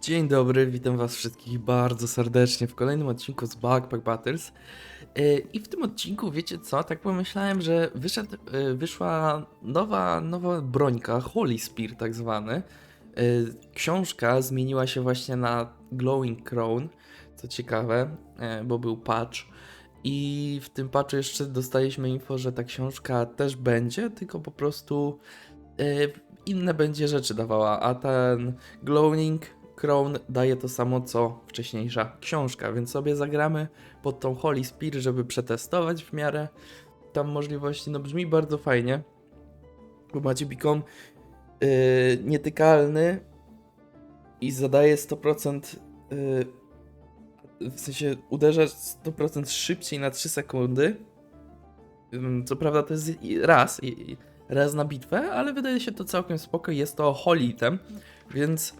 Dzień dobry, witam was wszystkich bardzo serdecznie w kolejnym odcinku z Backpack Battles. Yy, I w tym odcinku, wiecie co, tak pomyślałem, że wyszedł, yy, wyszła nowa, nowa brońka, Holy Spear tak zwany. Yy, Książka zmieniła się właśnie na Glowing Crown, co ciekawe, bo był patch. I w tym patchu jeszcze dostaliśmy info, że ta książka też będzie, tylko po prostu inne będzie rzeczy dawała, a ten Glowing Crown daje to samo co wcześniejsza książka, więc sobie zagramy pod tą Holy Spear, żeby przetestować w miarę tam możliwości. No brzmi bardzo fajnie, bo macie bikom yy, nietykalny i zadaje 100% yy, w sensie uderza 100% szybciej na 3 sekundy. Ym, Co prawda to jest raz, raz na bitwę, ale wydaje się to całkiem spoko. Jest to holy item, więc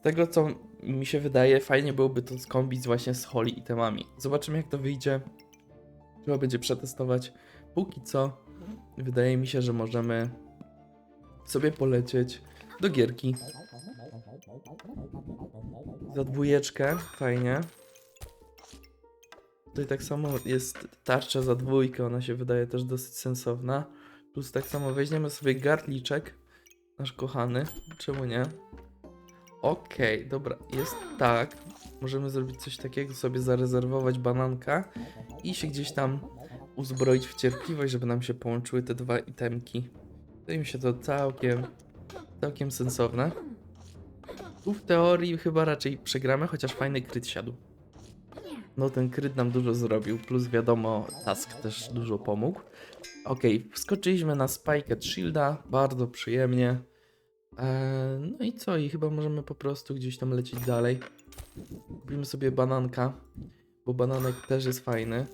z tego co mi się wydaje, fajnie byłoby to skombić właśnie z holy itemami. Zobaczymy jak to wyjdzie. Trzeba będzie przetestować. Póki co, wydaje mi się, że możemy sobie polecieć do gierki. Za dwójeczkę, fajnie. Tutaj tak samo jest tarcza za dwójkę, ona się wydaje też dosyć sensowna. Plus tak samo weźmiemy sobie garliczek, nasz kochany, czemu nie? Okej, dobra, jest tak. Możemy zrobić coś takiego, sobie zarezerwować bananka i się gdzieś tam uzbroić w cierpliwość, żeby nam się połączyły te dwa itemki. Wydaje mi się to całkiem, całkiem sensowne. Tu w teorii chyba raczej przegramy, chociaż fajny kryt siadł. No ten kryt nam dużo zrobił, plus wiadomo, task też dużo pomógł. Okej, wskoczyliśmy na at Shielda, bardzo przyjemnie. Eee, no i co? I chyba możemy po prostu gdzieś tam lecieć dalej. Kupimy sobie bananka, bo bananek też jest fajny.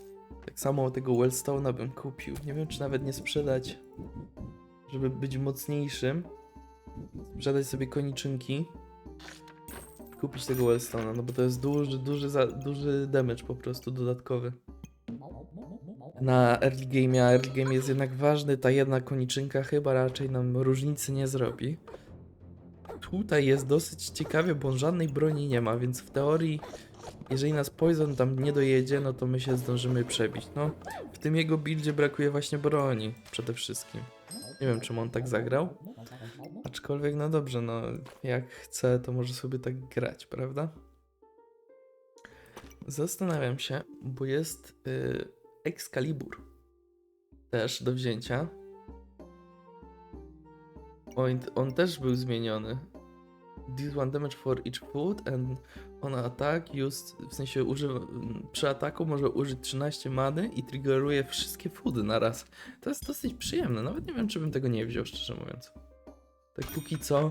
Tak samo tego Wellstone'a bym kupił. Nie wiem, czy nawet nie sprzedać, żeby być mocniejszym. Sprzedać sobie koniczynki. Kupić tego Wellstone'a, no bo to jest duży, duży, za, duży damage po prostu dodatkowy. Na early game, a early game jest jednak ważny, ta jedna koniczynka chyba raczej nam różnicy nie zrobi. Tutaj jest dosyć ciekawie, bo on żadnej broni nie ma, więc w teorii, jeżeli nas Poison tam nie dojedzie, no to my się zdążymy przebić. No, w tym jego buildzie brakuje właśnie broni przede wszystkim. Nie wiem, czemu on tak zagrał. Aczkolwiek, no dobrze, no jak chce, to może sobie tak grać, prawda? Zastanawiam się, bo jest y, Excalibur też do wzięcia. On, on też był zmieniony. This one damage for each food and on attack used, w sensie używa, przy ataku może użyć 13 many i triggeruje wszystkie foody na raz. To jest dosyć przyjemne, nawet nie wiem czy bym tego nie wziął, szczerze mówiąc. Tak póki co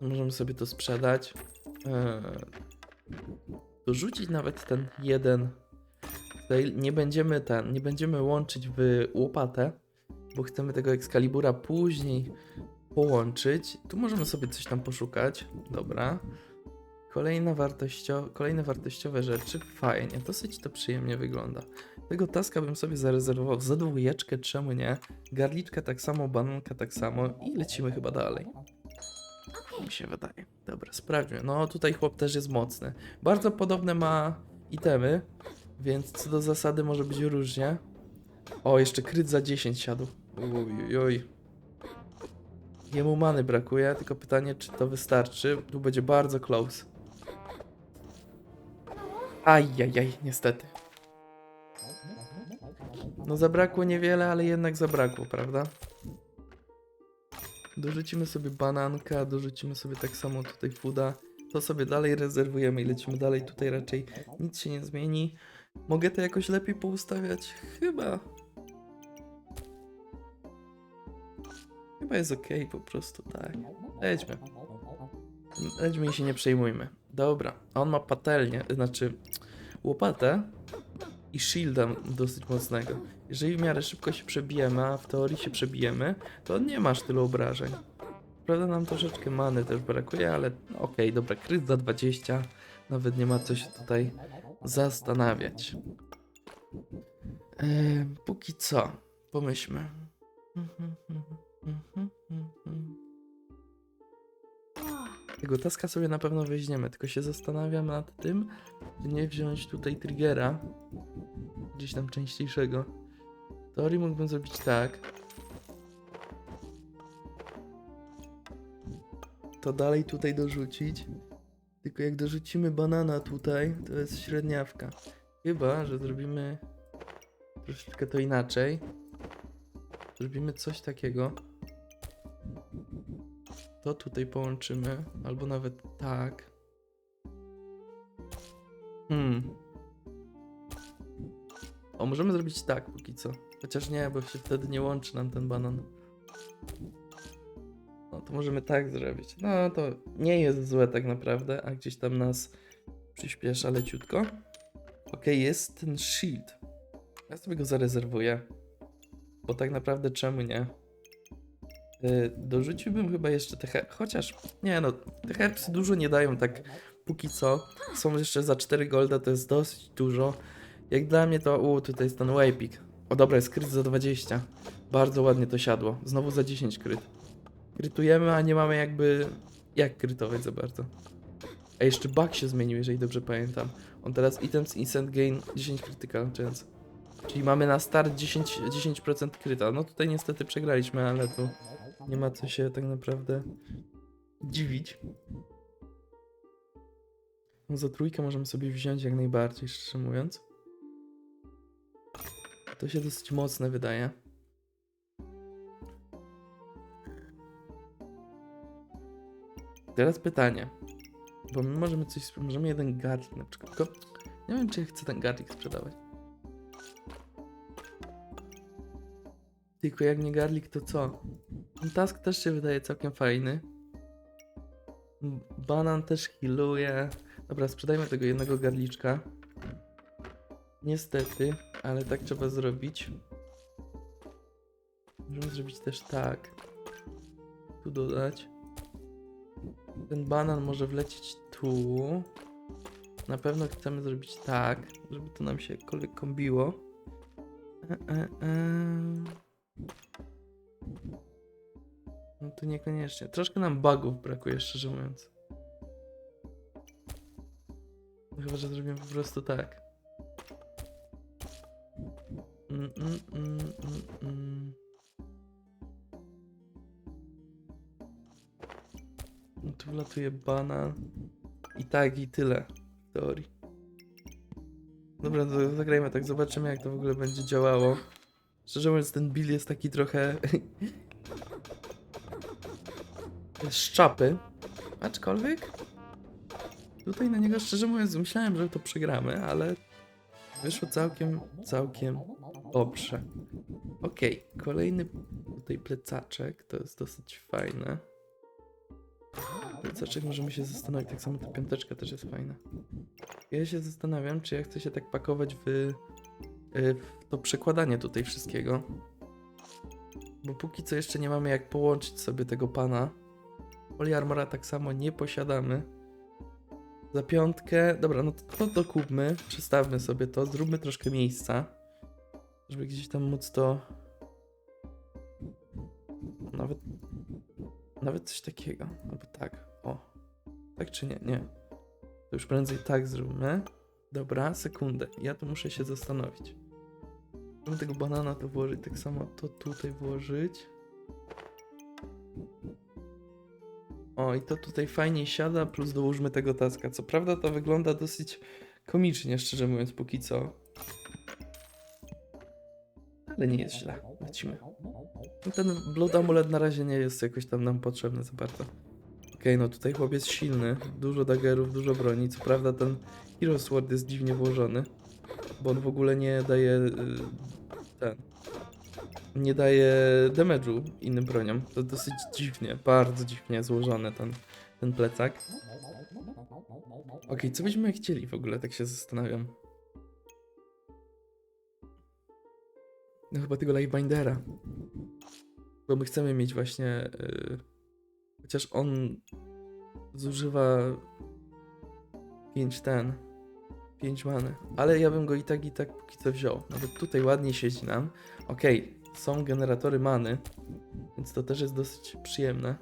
możemy sobie to sprzedać. Eee, dorzucić nawet ten jeden Tutaj nie będziemy ten, nie będziemy łączyć w łopatę, bo chcemy tego Excalibura później połączyć. Tu możemy sobie coś tam poszukać. Dobra. Kolejna wartościo kolejne wartościowe rzeczy. Fajnie, dosyć to przyjemnie wygląda. Tego taska bym sobie zarezerwował za dwójeczkę, czemu nie? Garliczka tak samo, bananka tak samo i lecimy chyba dalej. Mi się wydaje. Dobra, sprawdźmy. No tutaj chłop też jest mocny. Bardzo podobne ma itemy, więc co do zasady może być różnie. O, jeszcze kryt za 10 siadł. Oj, oj. Jemu many brakuje, tylko pytanie, czy to wystarczy. Tu będzie bardzo close. Ajajaj, niestety. No zabrakło niewiele, ale jednak zabrakło, prawda? Dorzucimy sobie bananka, dorzucimy sobie tak samo tutaj fooda. To sobie dalej rezerwujemy i lecimy dalej. Tutaj raczej nic się nie zmieni. Mogę to jakoś lepiej poustawiać? Chyba. Chyba jest ok, po prostu tak. Lećmy. Lećmy i się nie przejmujmy. Dobra, a on ma patelnię, znaczy łopatę i shielda dosyć mocnego. Jeżeli w miarę szybko się przebijemy, a w teorii się przebijemy, to nie masz tylu obrażeń. Prawda nam troszeczkę many też brakuje, ale no okej, dobra, kryt za 20. Nawet nie ma co się tutaj zastanawiać. Eee, póki co, pomyślmy. Tego taska sobie na pewno weźmiemy, tylko się zastanawiam nad tym, by nie wziąć tutaj triggera, gdzieś tam częściejszego. W teorii mógłbym zrobić tak. To dalej tutaj dorzucić. Tylko jak dorzucimy banana tutaj, to jest średniawka. Chyba, że zrobimy troszeczkę to inaczej. Zrobimy coś takiego. To tutaj połączymy, albo nawet tak. Hmm. O, możemy zrobić tak póki co. Chociaż nie, bo się wtedy nie łączy nam ten banan. No to możemy tak zrobić. No to nie jest złe tak naprawdę, a gdzieś tam nas przyspiesza leciutko. Okej, jest ten shield. Ja sobie go zarezerwuję. Bo tak naprawdę czemu nie? Yy, dorzuciłbym chyba jeszcze te he- chociaż nie no, te herbsy dużo nie dają tak póki co. Są jeszcze za 4 golda, to jest dosyć dużo. Jak dla mnie to, u, tutaj jest ten waypick. O dobra, jest kryt za 20. Bardzo ładnie to siadło. Znowu za 10 kryt. Krytujemy, a nie mamy jakby jak krytować za bardzo. A jeszcze bug się zmienił, jeżeli dobrze pamiętam. On teraz items instant gain 10 critical chance. Czyli mamy na start 10, 10% kryta. No tutaj niestety przegraliśmy, ale tu nie ma co się tak naprawdę dziwić. No za trójkę możemy sobie wziąć jak najbardziej, szczerze mówiąc. To się dosyć mocne wydaje. Teraz pytanie. Bo my możemy coś, możemy jeden garlic na przykład. Tylko nie wiem, czy ja chcę ten garlic sprzedawać. Tylko jak nie garlic, to co? Ten task też się wydaje całkiem fajny. Banan też healuje. Dobra, sprzedajmy tego jednego garliczka. Niestety, ale tak trzeba zrobić. Możemy zrobić też tak. Tu dodać. Ten banan może wlecieć tu. Na pewno chcemy zrobić tak, żeby to nam się jakkolwiek kombiło. E, e, e. To niekoniecznie. Troszkę nam bugów brakuje, szczerze mówiąc. Chyba, że zrobimy po prostu tak. Mm, mm, mm, mm, mm. No Tu wlatuje banan. I tak, i tyle. W teorii. Dobra, to zagrajmy tak, zobaczymy jak to w ogóle będzie działało. Szczerze mówiąc, ten Bill jest taki trochę... z czapy. Aczkolwiek... Tutaj na niego, szczerze mówiąc, myślałem, że to przegramy, ale... Wyszło całkiem, całkiem dobrze. Okej, kolejny tutaj plecaczek, to jest dosyć fajne. Plecaczek możemy się zastanowić, tak samo ta piąteczka też jest fajna. Ja się zastanawiam, czy ja chcę się tak pakować w, y, w to przekładanie tutaj wszystkiego. Bo póki co jeszcze nie mamy jak połączyć sobie tego pana. Polyarmora tak samo nie posiadamy. Za piątkę, dobra, no to, to dokupmy, przestawmy sobie to, zróbmy troszkę miejsca, żeby gdzieś tam móc to... Nawet, nawet coś takiego, albo tak, o. Tak czy nie? Nie. To już prędzej tak zróbmy. Dobra, sekundę, ja tu muszę się zastanowić. Możemy tego banana to włożyć, tak samo to tutaj włożyć. O, i to tutaj fajnie siada, plus dołóżmy tego taska. Co prawda to wygląda dosyć komicznie, szczerze mówiąc, póki co. Ale nie jest źle. Lecimy. No Ten Blood Amulet na razie nie jest jakoś tam nam potrzebny za bardzo. Okej, no tutaj chłop jest silny. Dużo daggerów, dużo broni. Co prawda ten Hero Sword jest dziwnie włożony. Bo on w ogóle nie daje... y, Ten... Nie daje damage'u innym broniom. To dosyć dziwnie, bardzo dziwnie złożony ten, ten plecak. Okej, co byśmy chcieli w ogóle, tak się zastanawiam. No chyba tego Livebindera. Bo my chcemy mieć właśnie... y, chociaż on zużywa 5 ten... 5 many. Ale ja bym go i tak i tak póki co wziął. Nawet tutaj ładnie siedzi nam. Okej, są generatory many, więc to też jest dosyć przyjemne.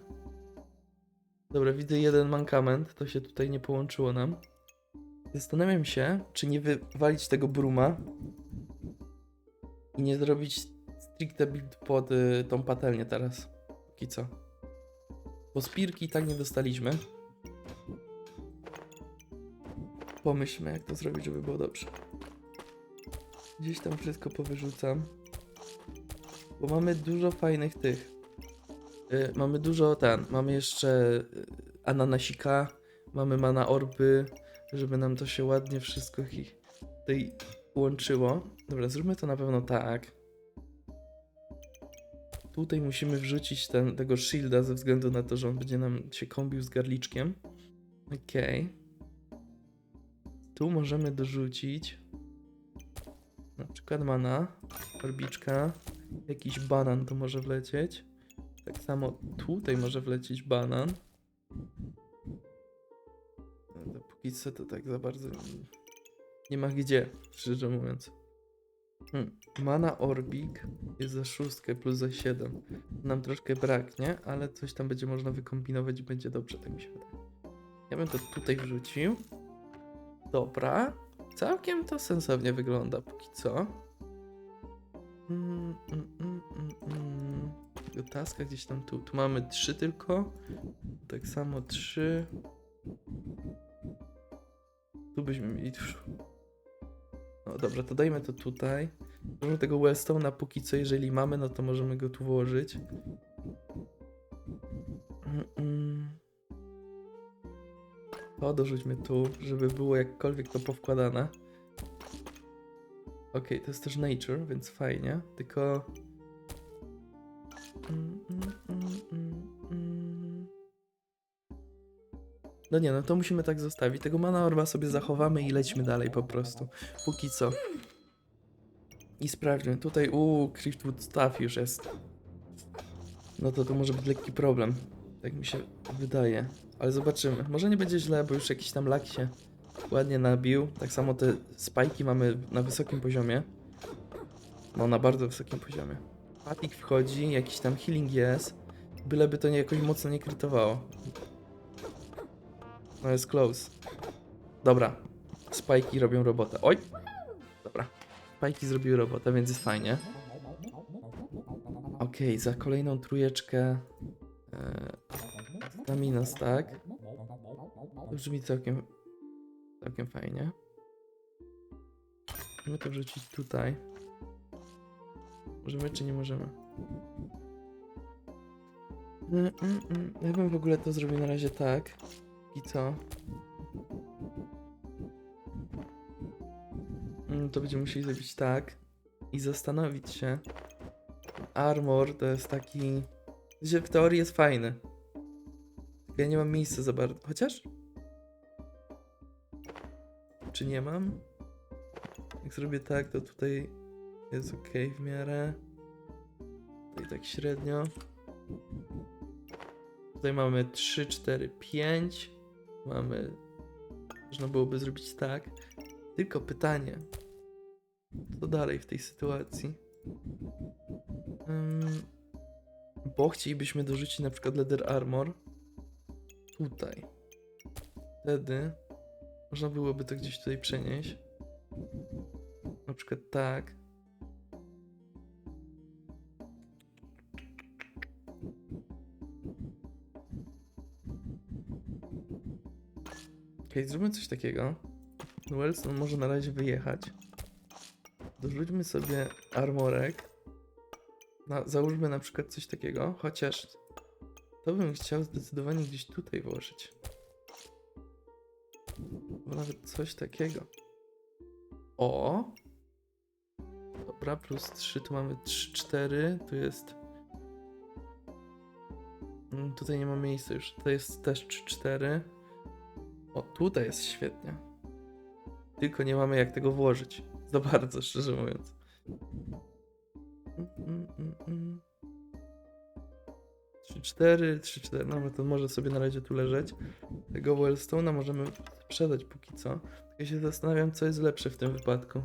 Dobra, widzę jeden mankament, to się tutaj nie połączyło nam. Zastanawiam się, czy nie wywalić tego bruma i nie zrobić stricte build pod y, tą patelnię teraz. Póki co. Bo spirki i tak nie dostaliśmy. Pomyślmy, jak to zrobić, żeby było dobrze. Gdzieś tam wszystko powyrzucam. Bo mamy dużo fajnych tych. Y, mamy dużo ten. Mamy jeszcze y, ananasika. Mamy mana orby. Żeby nam to się ładnie wszystko tutaj łączyło. Dobra, zróbmy to na pewno tak. Tutaj musimy wrzucić ten, tego shielda ze względu na to, że on będzie nam się kombił z garliczkiem. Okej. Tu możemy dorzucić na przykład mana, orbiczka, jakiś banan to może wlecieć. Tak samo tutaj może wlecieć banan. No to póki co to tak za bardzo nie, nie ma gdzie, szczerze mówiąc. Hmm. Mana Orbik jest za szóstkę plus za 7. Nam troszkę braknie, ale coś tam będzie można wykombinować i będzie dobrze, tak mi się wydaje. Ja bym to tutaj wrzucił. Dobra. Całkiem to sensownie wygląda póki co. Mm, mm, mm, taska gdzieś tam tu. Tu mamy trzy tylko. Tak samo trzy. Tu byśmy mieli. No dobra, to dajmy to tutaj. Możemy tego Wellstone'a póki co, jeżeli mamy, no to możemy go tu włożyć. Mm. To dorzućmy tu, żeby było jakkolwiek to powkładane. Okej, to jest też nature, więc fajnie, tylko... No nie, no to musimy tak zostawić. Tego mana orba sobie zachowamy i lećmy dalej po prostu. Póki co. I sprawdźmy. Tutaj, uuu, Criftwood Staff już jest. No to to może być lekki problem. Tak mi się wydaje. Ale zobaczymy. Może nie będzie źle, bo już jakiś tam lak się ładnie nabił. Tak samo te spajki mamy na wysokim poziomie. No, na bardzo wysokim poziomie. Patik wchodzi, jakiś tam healing jest. Byleby to nie jakoś mocno nie krytowało. No jest close. Dobra. Spajki robią robotę. Oj! Dobra. Spajki zrobiły robotę, więc jest fajnie. Okej, za kolejną trójeczkę e, stamina tak. Brzmi całkiem, całkiem fajnie. Możemy to wrzucić tutaj. Możemy czy nie możemy? Mm, mm, mm. Ja bym w ogóle to zrobił na razie tak. I co? To będziemy musieli zrobić tak. I zastanowić się. Armor to jest taki. Że w teorii jest fajny. Ja nie mam miejsca za bardzo. Chociaż? Czy nie mam? Jak zrobię tak, to tutaj jest ok w miarę. Tutaj tak średnio. Tutaj mamy 3, 4, 5. Mamy. Można byłoby zrobić tak. Tylko pytanie. Co dalej w tej sytuacji? Ym, bo chcielibyśmy dorzucić na przykład Leather Armor. Tutaj. Wtedy można byłoby to gdzieś tutaj przenieść. Na przykład tak. Okej, zróbmy coś takiego. Wellstone może na razie wyjechać. Dorzućmy sobie armorek. Na, załóżmy na przykład coś takiego, chociaż to bym chciał zdecydowanie gdzieś tutaj włożyć. Nawet coś takiego. O! Dobra, plus 3, tu mamy 3, 4, tu jest... Mm, Tutaj nie ma miejsca już, tutaj jest też 3, 4. O, tutaj jest świetnie. Tylko nie mamy jak tego włożyć. Za bardzo, szczerze mówiąc. Mm, mm, mm, mm. 3, 4, 3, 4. No to może sobie na razie tu leżeć. Tego Wellstone'a możemy sprzedać póki co. Ja się zastanawiam, co jest lepsze w tym wypadku.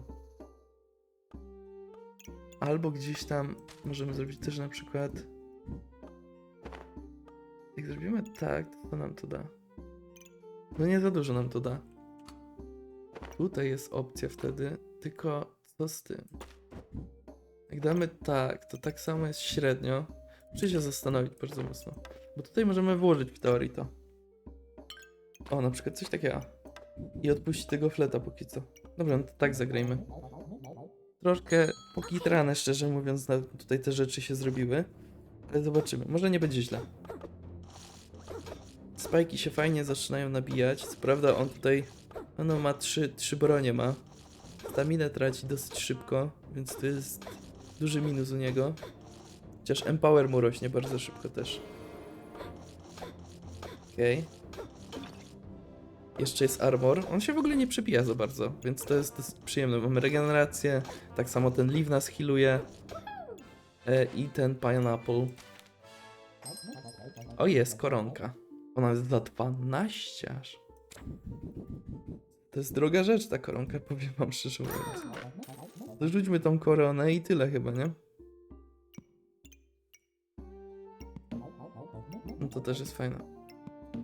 Albo gdzieś tam możemy zrobić też na przykład. Jak zrobimy tak, to co nam to da? No nie za dużo nam to da. Tutaj jest opcja wtedy, tylko co z tym? Jak damy tak, to tak samo jest średnio. Muszę się zastanowić bardzo mocno. Bo tutaj możemy włożyć w teorii to. O, na przykład coś takiego. I odpuścić tego fleta póki co. Dobra, no to tak zagrajmy. Troszkę pokitrane, szczerze mówiąc, tutaj te rzeczy się zrobiły. Ale zobaczymy. Może nie będzie źle. Spajki się fajnie zaczynają nabijać. Co prawda on tutaj no ma trzy, trzy bronie ma. Staminę traci dosyć szybko, więc to jest duży minus u niego. Chociaż Empower mu rośnie bardzo szybko też. Okej. Jeszcze jest armor. On się w ogóle nie przebija za bardzo, więc to jest dosyć przyjemne. Mamy regenerację, tak samo ten Liv nas healuje. E, I ten Pineapple. O, jest koronka. Ona jest za 12 aż. To jest droga rzecz ta koronka, powiem wam szczerze mówiąc. To rzućmy tą koronę i tyle chyba, nie? No to też jest fajne.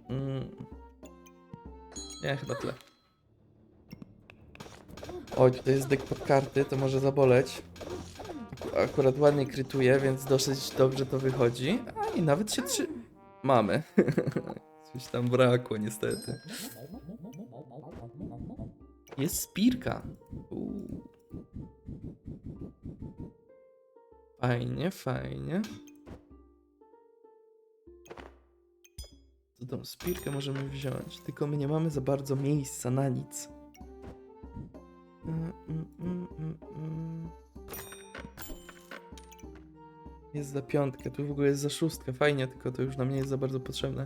Mm. Nie, chyba tyle. Oj, tutaj jest dek pod karty, to może zaboleć. Akurat ładnie krytuje, więc dosyć dobrze to wychodzi. A i nawet się trzy... Mamy. Coś tam brakło niestety. Jest spirka. Fajnie, fajnie. To tą spirkę możemy wziąć, tylko my nie mamy za bardzo miejsca na nic. Mm, mm, mm. Jest za piątkę, tu w ogóle jest za szóstkę, fajnie, tylko to już nam nie jest za bardzo potrzebne.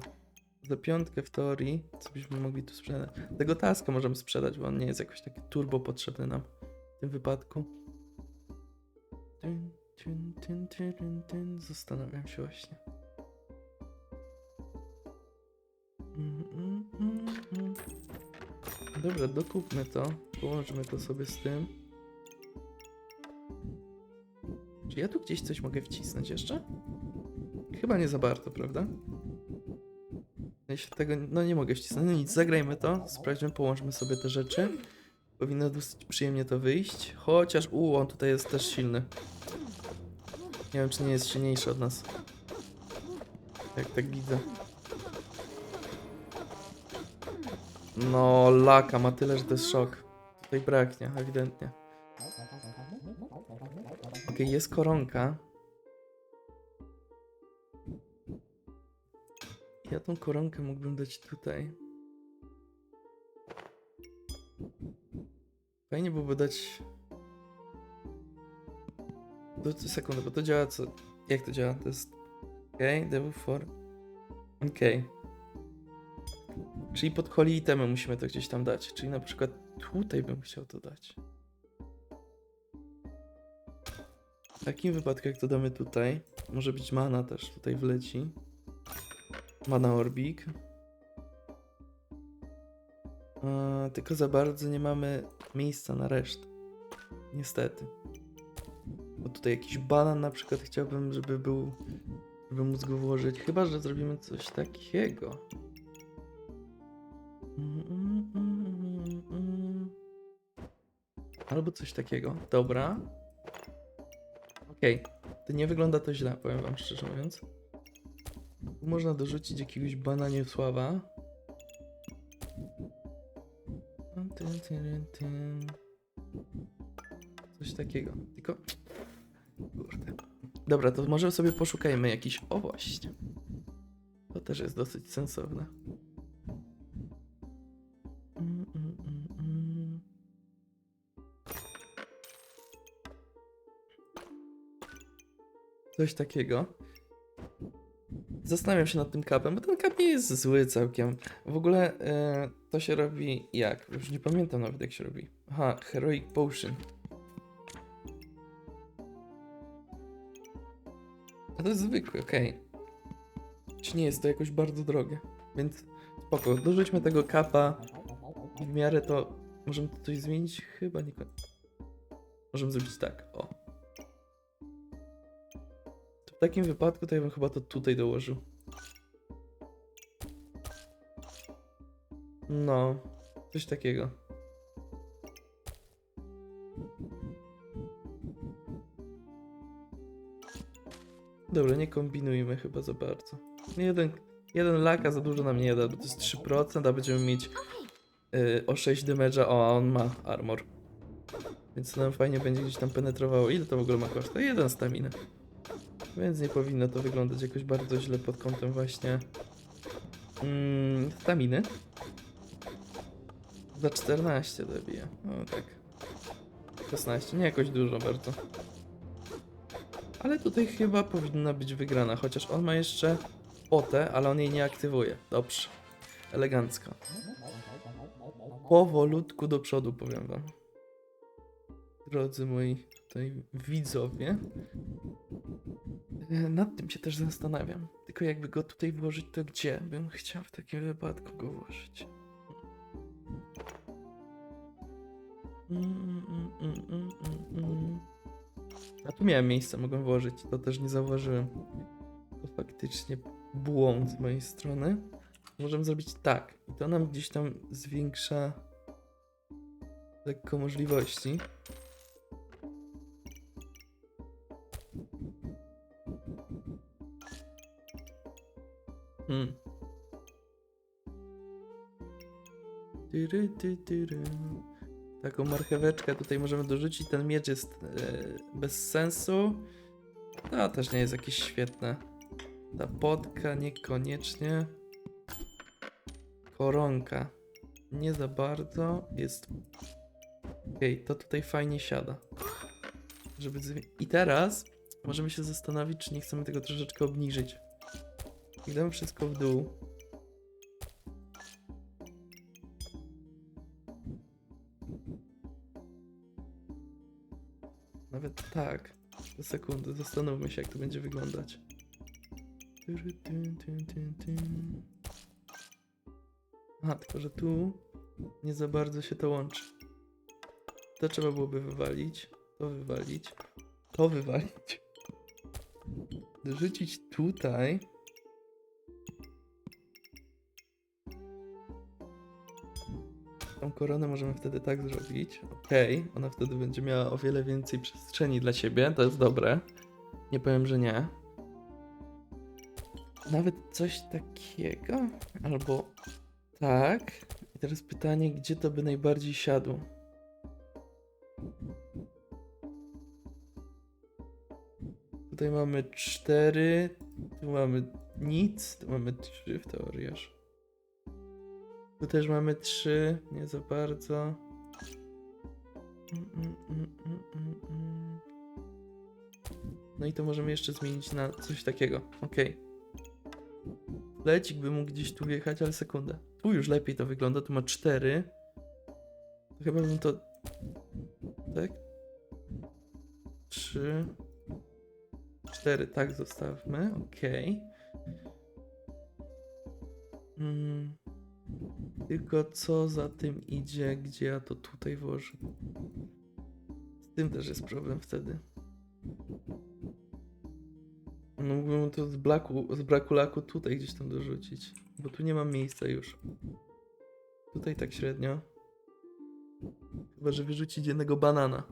Za piątkę w teorii, co byśmy mogli tu sprzedać? Tego taska możemy sprzedać, bo on nie jest jakoś taki turbo potrzebny nam w tym wypadku. Zastanawiam się właśnie. Dobra, dokupmy to. Połączmy to sobie z tym. Czy ja tu gdzieś coś mogę wcisnąć jeszcze? Chyba nie za bardzo, prawda? Jeśli tego, no nie mogę wcisnąć. No nic, zagrajmy to. Sprawdźmy, połączmy sobie te rzeczy. Powinno dosyć przyjemnie to wyjść. Chociaż, u, on tutaj jest też silny. Nie wiem, czy nie jest silniejszy od nas. Jak tak widzę. No, laka ma tyle, że to jest szok. Tutaj braknie, ewidentnie. Okej, jest koronka. Ja tą koronkę mógłbym dać tutaj. Fajnie byłoby dać... Do, to sekundę, bo to działa co... Jak to działa? To jest... Okej, okay, for... Okej. Czyli pod holi itemy musimy to gdzieś tam dać. Czyli na przykład tutaj bym chciał to dać. W takim wypadku, jak to damy tutaj, może być mana też tutaj wleci. Mana Orbik. Eee, tylko za bardzo nie mamy miejsca na resztę. Niestety. Bo tutaj jakiś banan na przykład chciałbym, żeby był, żeby móc go włożyć. Chyba, że zrobimy coś takiego. Albo coś takiego. Dobra. Okej. To nie wygląda to źle, powiem wam szczerze mówiąc. Można dorzucić jakiegoś bananiosława. Coś takiego. Tylko. Kurde. Dobra, to może sobie poszukajmy jakiś. O właśnie. To też jest dosyć sensowne. Coś takiego. Zastanawiam się nad tym kapem, bo ten kap nie jest zły całkiem. W ogóle e, to się robi jak? Już nie pamiętam nawet jak się robi. Aha, Heroic Potion. A to jest zwykły, okej. Czy nie jest to jakoś bardzo drogie? Więc spoko, dorzućmy tego kapa w miarę to... Możemy to coś zmienić? Chyba nie... Możemy zrobić tak, o. w takim wypadku to ja bym chyba to tutaj dołożył. No, coś takiego. Dobra, nie kombinujmy chyba za bardzo. Jeden, jeden laka za dużo nam nie da, bo to jest 3%, a będziemy mieć y, o 6 damage'a, o, a on ma armor. Więc nam fajnie będzie gdzieś tam penetrowało. Ile to w ogóle ma koszta? Jeden stamina. Więc nie powinno to wyglądać jakoś bardzo źle pod kątem właśnie mm, staminy. Za 14 dobije. O tak. 16, nie jakoś dużo bardzo. Ale tutaj chyba powinna być wygrana, chociaż on ma jeszcze potę, ale on jej nie aktywuje. Dobrze. Elegancko. Powolutku do przodu, powiem wam. Drodzy moi tutaj widzowie. E, Nad tym się też zastanawiam. Tylko jakby go tutaj włożyć, to gdzie bym chciał w takim wypadku go włożyć? Mm, mm, mm, mm, mm. A tu miałem miejsce, mogłem włożyć, to też nie zauważyłem. To faktycznie błąd z mojej strony. Możemy zrobić tak. I to nam gdzieś tam zwiększa lekko możliwości. Hmm. Tyry, ty, tyry. Taką marcheweczkę tutaj możemy dorzucić. Ten miecz jest e, bez sensu. To też nie jest jakieś świetne. Ta podka niekoniecznie. Koronka. Nie za bardzo. Jest. Okej, to tutaj fajnie siada. Żeby I teraz możemy się zastanowić, czy nie chcemy tego troszeczkę obniżyć. I damy wszystko w dół. Nawet tak. Do sekundy, zastanówmy się, jak to będzie wyglądać. Aha, tylko że tu nie za bardzo się to łączy. To trzeba byłoby wywalić, to wywalić, to wywalić. Dorzucić tutaj. Tą koronę możemy wtedy tak zrobić. Okej, ona wtedy będzie miała o wiele więcej przestrzeni dla siebie, to jest dobre. Nie powiem, że nie. Nawet coś takiego, albo tak. I teraz pytanie, gdzie to by najbardziej siadło? Tutaj mamy cztery, tu mamy nic, tu mamy trzy w teorii aż. Tu też mamy trzy, nie za bardzo. Mm, mm, mm. No i to możemy jeszcze zmienić na coś takiego. Okej. Lecik by mógł gdzieś tu wjechać, ale sekundę. Tu już lepiej to wygląda, tu ma cztery. Chyba bym to... Tak? Trzy. Cztery, tak zostawmy, okej. Mm. Tylko co za tym idzie, gdzie ja to tutaj włożę? Z tym też jest problem wtedy. No mógłbym to z, blaku, z braku laku tutaj gdzieś tam dorzucić, bo tu nie mam miejsca już. Tutaj tak średnio. Chyba, że wyrzucić jednego banana.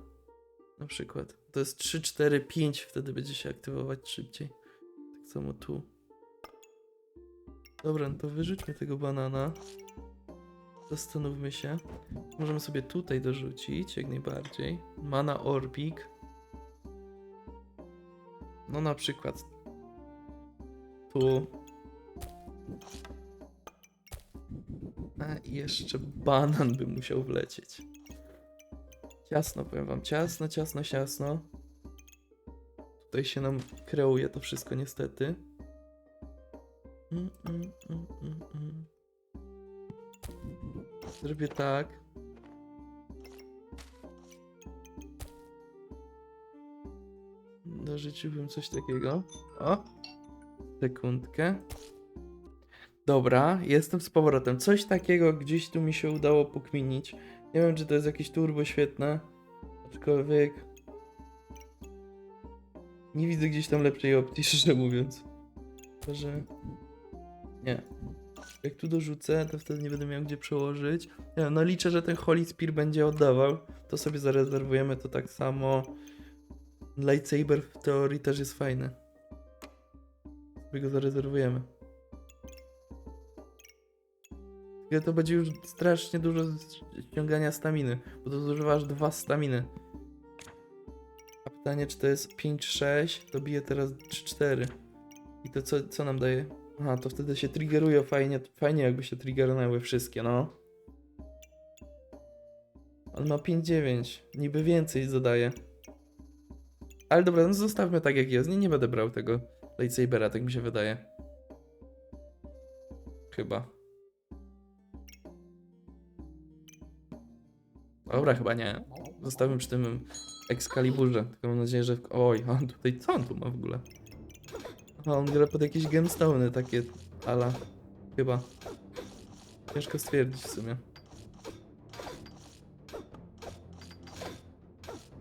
Na przykład. To jest 3, 4, 5, wtedy będzie się aktywować szybciej. Tak samo tu. Dobra, no to wyrzućmy tego banana. Zastanówmy się. Możemy sobie tutaj dorzucić, jak najbardziej. Mana Orbik. No na przykład tu. A jeszcze banan by musiał wlecieć. Ciasno, powiem wam, ciasno, ciasno, ciasno. Tutaj się nam kreuje to wszystko niestety. Mm, mm, mm, mm, mm. Zrobię tak. Dorzuciłbym coś takiego. O! Sekundkę. Dobra, jestem z powrotem. Coś takiego gdzieś tu mi się udało pokminić. Nie wiem, czy to jest jakieś turbo świetne. Aczkolwiek. Nie widzę gdzieś tam lepszej opcji, szczerze mówiąc. To, że. Nie. Jak tu dorzucę, to wtedy nie będę miał gdzie przełożyć. No liczę, że ten Holy Spear będzie oddawał. To sobie zarezerwujemy to tak samo. Lightsaber w teorii też jest fajny. Sobie go zarezerwujemy. Tylko to będzie już strasznie dużo ściągania staminy, bo to zużywasz dwa staminy. A pytanie, czy to jest 5-6, to bije teraz 3-4. I to co, co nam daje? Aha, to wtedy się triggeruje fajnie, fajnie jakby się triggernały wszystkie, no. On ma 5-9, niby więcej zadaje. Ale dobra, no zostawmy tak jak jest, nie, nie będę brał tego lightsabera, tak mi się wydaje. Chyba. Dobra, chyba nie. Zostawmy przy tym Excaliburze. Tylko mam nadzieję, że... Oj, on tutaj... Co on tu ma w ogóle? A on gra pod jakieś gemstone'y takie ala. Chyba. Ciężko stwierdzić w sumie.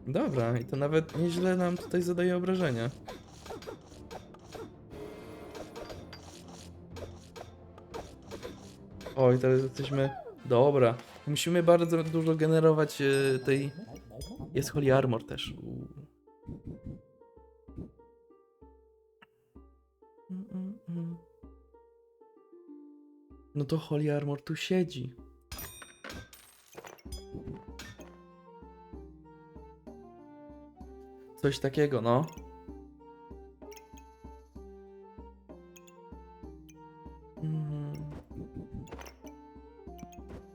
Dobra, i to nawet nieźle nam tutaj zadaje obrażenia. Oj, teraz jesteśmy... Dobra. Musimy bardzo dużo generować e, tej... Jest Holy Armor też. To Holy Armor tu siedzi. Coś takiego, no. Mhm.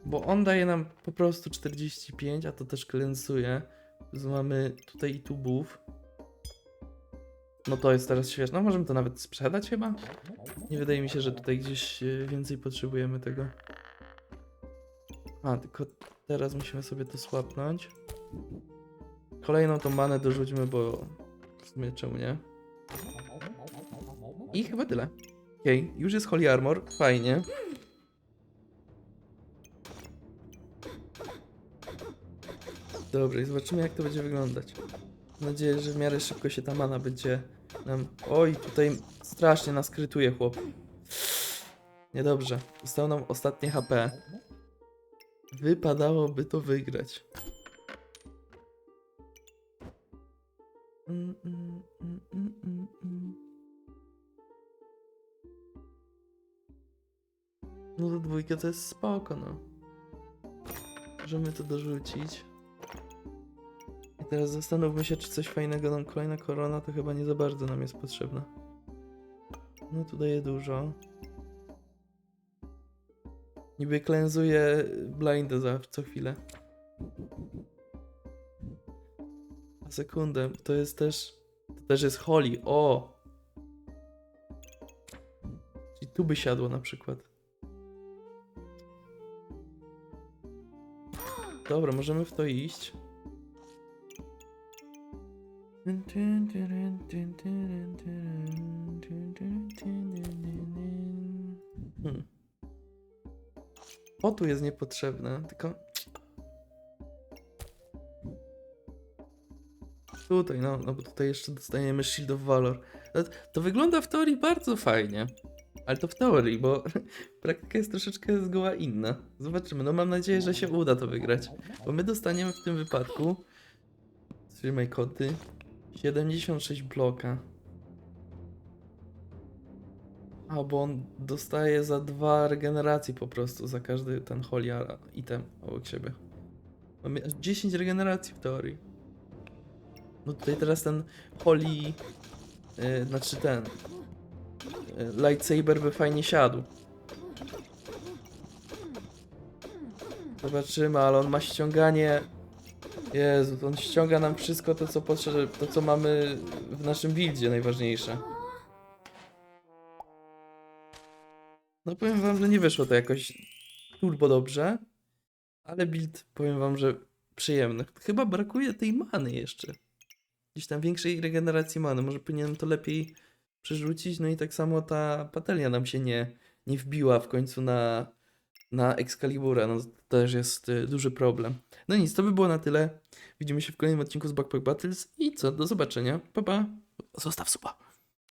Bo on daje nam po prostu 45, a to też klensuje. Więc mamy tutaj i tu. No to jest teraz świetne. No możemy to nawet sprzedać chyba? Nie wydaje mi się, że tutaj gdzieś e, więcej potrzebujemy tego. A, tylko teraz musimy sobie to słapnąć. Kolejną tą manę dorzućmy, bo w sumie czemu nie? I chyba tyle. Okej, już jest Holy Armor, fajnie. Dobra, i zobaczymy jak to będzie wyglądać. Mam nadzieję, że w miarę szybko się ta mana będzie nam... Oj, tutaj strasznie nas krytuje chłop. Niedobrze. Zostało nam ostatnie HP. Wypadałoby to wygrać. Mm, mm, mm. No to dwójka to jest spoko, no. Możemy to dorzucić. I teraz zastanówmy się, czy coś fajnego nam kolejna korona to chyba nie za bardzo nam jest potrzebna. No tu daje dużo. Niby klęzuje blindy za co chwilę. A sekundę, to jest też. To też jest Holly. O! Czyli tu by siadło na przykład. Dobra, możemy w to iść. Hmm. O, tu jest niepotrzebne, tylko... Tutaj, no, no bo tutaj jeszcze dostaniemy Shield of Valor. To, to wygląda w teorii bardzo fajnie. Ale to w teorii, bo praktyka jest troszeczkę zgoła inna. Zobaczymy, no mam nadzieję, że się uda to wygrać. Bo my dostaniemy w tym wypadku... Trzymaj koty. 76 bloka. A, bo on dostaje za dwa regeneracji po prostu, za każdy ten holy a- item obok siebie. Mamy aż 10 regeneracji w teorii. No tutaj teraz ten holy, yy, znaczy ten yy, lightsaber by fajnie siadł. Zobaczymy, ale on ma ściąganie. Jezu, on ściąga nam wszystko to, co potrzeba, to, co mamy w naszym buildzie najważniejsze. No powiem wam, że nie wyszło to jakoś turbo dobrze, ale build powiem wam, że przyjemny. Chyba brakuje tej many jeszcze. Gdzieś tam większej regeneracji many, może powinienem to lepiej przerzucić, no i tak samo ta patelnia nam się nie, nie wbiła w końcu na, na Excalibura, no to też jest y, duży problem. No nic, to by było na tyle. Widzimy się w kolejnym odcinku z Backpack Battles i co, do zobaczenia, pa pa. Zostaw suba.